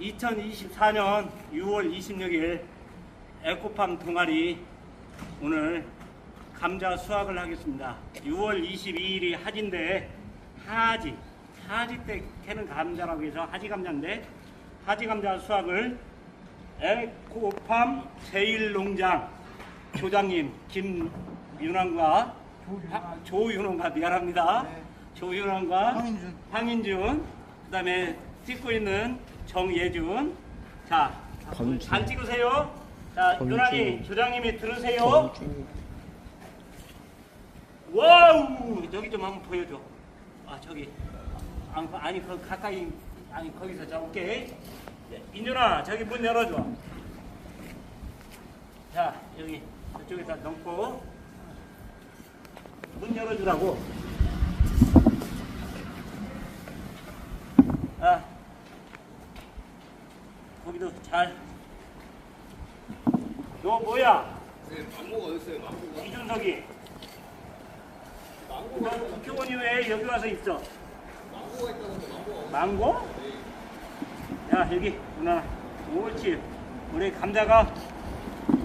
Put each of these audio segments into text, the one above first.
2024년 6월 26일 에코팜 동아리 오늘 감자 수확을 하겠습니다. 6월 22일이 하지인데 하지 하지 때 캐는 감자라고 해서 하지 감자인데 하지 감자 수확을 에코팜 제1농장 조장님 김윤환과 하- 조윤환과 미안합니다. 조윤환과 황인준. 황인준 그다음에 찍고 있는 정예준 자. 잘 찍으세요. 자, 범준. 윤환이 조장님이 들으세요. 와우 저기 좀 한번 보여줘. 아 저기 아니, 아니 그 가까이 아니 거기서 자 오케이. 인준아 저기 문 열어줘. 자 여기 저쪽에다 넣고 문 열어주라고. 거기도 잘. 너 뭐야? 네, 망고가 어딨어요? 망고가? 이준석이. 너 국회의원이 왜 여기 와서 있어? 망고가 있다고 하는데 망고가 망고? 야 여기 누나 옳지 우리 감자가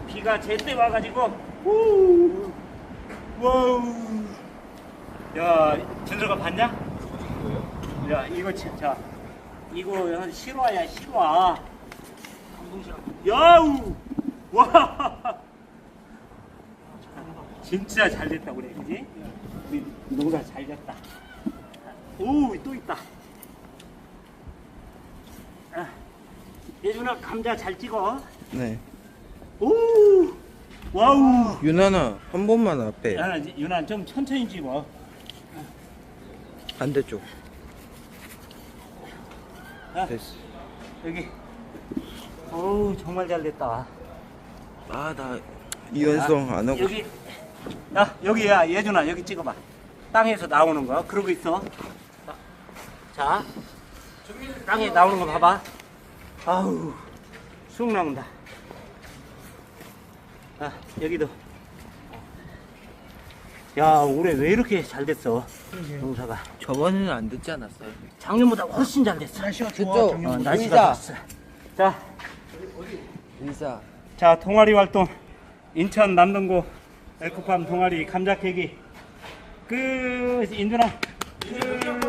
비가 제때 와가지고 우 와우 야 진서가 봤냐? 야 이거 진짜 이거 한 실화야 실화 야우 와 진짜 잘 됐다 그래 그지? 우리 농사 잘 됐다 오 또 있다 아, 예준아 감자 잘 찍어. 네. 오, 와우. 유나나 한 번만 앞에 야, 윤아 좀 천천히 찍어. 반대쪽. 아, 됐어. 여기. 오, 정말 잘 됐다. 아 나 이연성 안 하고. 여기, 야 여기야 예준아 여기 찍어봐. 땅에서 나오는 거 그러고 있어. 자, 땅에 나오는 거 봐봐. 아우, 쑥 나온다. 아, 여기도. 야, 올해 왜 이렇게 잘 됐어? 농사가. 저번에는 안 듣지 않았어요? 작년보다 훨씬 잘 됐어. 날씨가 좋아. 그쵸? 작년 어, 보다. 날씨가 좋았어. 자, 인사. 자 동아리 활동. 인천 남동구 에코팜 동아리 감자 캐기 그 인준아. 그